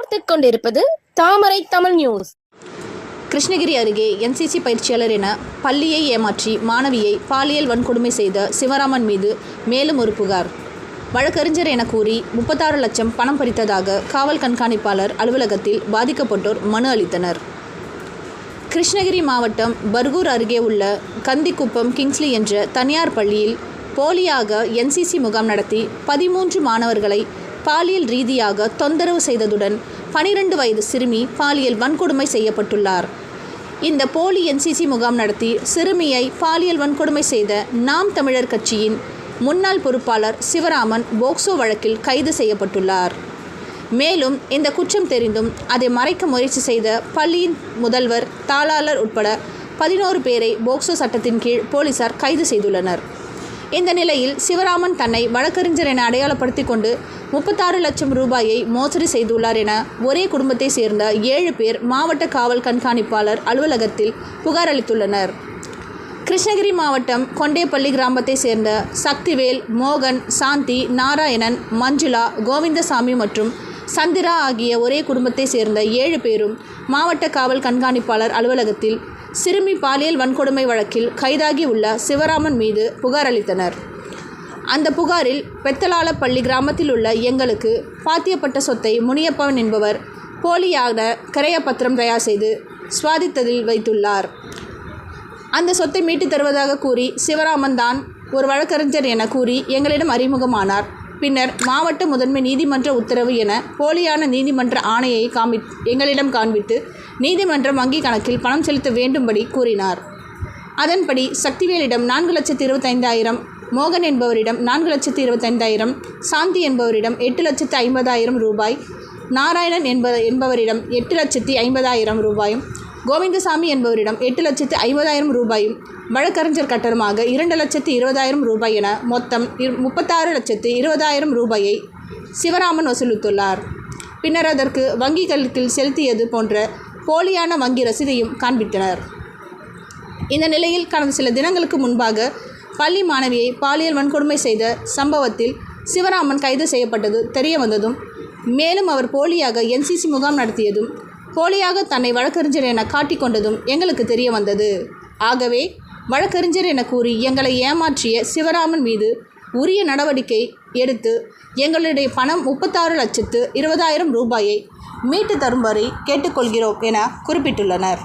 பார்த்துக் கொண்டிருப்பது தாமரை தமிழ் நியூஸ் கிருஷ்ணகிரி அருகே என்சிசி பயிற்சியாளர் என பள்ளியை ஏமாற்றி மாணவியை பாலியல் வன்கொடுமை செய்த சிவராமன் மீது மேலும் ஒரு புகார். வழக்கறிஞர் என கூறி முப்பத்தாறு லட்சம் பணம் பறித்ததாக காவல் கண்காணிப்பாளர் அலுவலகத்தில் பாதிக்கப்பட்டோர் மனு அளித்தனர். கிருஷ்ணகிரி மாவட்டம் பர்கூர் அருகே உள்ள கந்திக்குப்பம் கிங்ஸ்லி என்ற தனியார் பள்ளியில் போலியாக என்சிசி முகாம் நடத்தி பதிமூன்று மாணவர்களை பாலியல் ரீதியாக தொந்தரவு செய்ததுடன் பனிரெண்டு வயது சிறுமி பாலியல் வன்கொடுமை செய்யப்பட்டுள்ளார். இந்த போலி என்சிசி முகாம் நடத்தி சிறுமியை பாலியல் வன்கொடுமை செய்த நாம் தமிழர் கட்சியின் முன்னாள் பொறுப்பாளர் சிவராமன் போக்சோ வழக்கில் கைது செய்யப்பட்டுள்ளார். மேலும் இந்த குற்றம் தெரிந்தும் அதை மறைக்க முயற்சி செய்த பள்ளியின் முதல்வர் தாளாளர் உட்பட பதினோரு பேரை போக்சோ சட்டத்தின் கீழ் போலீசார் கைது செய்துள்ளனர். இந்த நிலையில் சிவராமன் தன்னை வழக்கறிஞர் என அடையாளப்படுத்தி கொண்டு முப்பத்தாறு லட்சம் ரூபாயை மோசடி செய்துள்ளார் என ஒரே குடும்பத்தை சேர்ந்த ஏழு பேர் மாவட்ட காவல் கண்காணிப்பாளர் அலுவலகத்தில் புகார் அளித்துள்ளனர். கிருஷ்ணகிரி மாவட்டம் கொண்டேப்பள்ளி கிராமத்தை சேர்ந்த சக்திவேல் மோகன் சாந்தி நாராயணன் மஞ்சுளா கோவிந்தசாமி மற்றும் சந்திரா ஆகிய ஒரே குடும்பத்தை சேர்ந்த ஏழு பேரும் மாவட்ட காவல் கண்காணிப்பாளர் அலுவலகத்தில் சிறுமி பாலியல் வன்கொடுமை வழக்கில் கைதாகி உள்ள சிவராமன் மீது புகார் அளித்தனர். அந்த புகாரில் பெத்தலாலப்பள்ளி கிராமத்தில் உள்ள எங்களுக்கு பாத்தியப்பட்ட சொத்தை முனியப்பன் என்பவர் போலியான கரையப்பத்திரம் தயார் செய்து சுவாதித்ததில் வைத்துள்ளார். அந்த சொத்தை மீட்டுத் தருவதாக கூறி சிவராமன் தான் ஒரு வழக்கறிஞர் என கூறி எங்களிடம் அறிமுகமானார். பின்னர் மாவட்ட முதன்மை நீதிமன்ற உத்தரவு என போலியான நீதிமன்ற ஆணையை காமி எங்களிடம் காண்பித்து நீதிமன்றம் வங்கி கணக்கில் பணம் செலுத்த வேண்டும்படி கூறினார். அதன்படி சக்திவேலிடம் நான்கு லட்சத்து இருபத்தைந்தாயிரம் மோகன் என்பவரிடம் நான்கு லட்சத்து இருபத்தைந்தாயிரம் சாந்தி என்பவரிடம் எட்டு லட்சத்து ஐம்பதாயிரம் ரூபாய் நாராயணன் என்ப என்பவரிடம் எட்டு லட்சத்தி ஐம்பதாயிரம் ரூபாயும் கோவிந்தசாமி என்பவரிடம் எட்டு லட்சத்து ஐம்பதாயிரம் ரூபாயும் வழக்கறிஞர் கட்டணமாக இரண்டு லட்சத்து இருபதாயிரம் ரூபாய் என மொத்தம் முப்பத்தாறு லட்சத்து இருபதாயிரம் ரூபாயை சிவராமன் வசூலித்துள்ளார். பின்னர் அதற்கு வங்கி கணக்கில் செலுத்தியது போன்ற போலியான வங்கி ரசீதையும் காண்பித்தனர். இந்த நிலையில் கடந்த சில தினங்களுக்கு முன்பாக பள்ளி மாணவியை பாலியல் வன்கொடுமை செய்த சம்பவத்தில் சிவராமன் கைது செய்யப்பட்டது தெரிய வந்ததும் மேலும் அவர் போலியாக என்சிசி முகாம் நடத்தியதும் போலியாக தன்னை வழக்கறிஞர் என காட்டிக்கொண்டதும் எங்களுக்கு தெரிய வந்தது. ஆகவே வழக்கறிஞர் என கூறி எங்களை ஏமாற்றிய சிவராமன் மீது உரிய நடவடிக்கை எடுத்து எங்களுடைய பணம் முப்பத்தாறு லட்சத்து இருபதாயிரம் ரூபாயை மீட்டு தரும்படி கேட்டுக்கொள்கிறோம் என குறிப்பிட்டுள்ளனர்.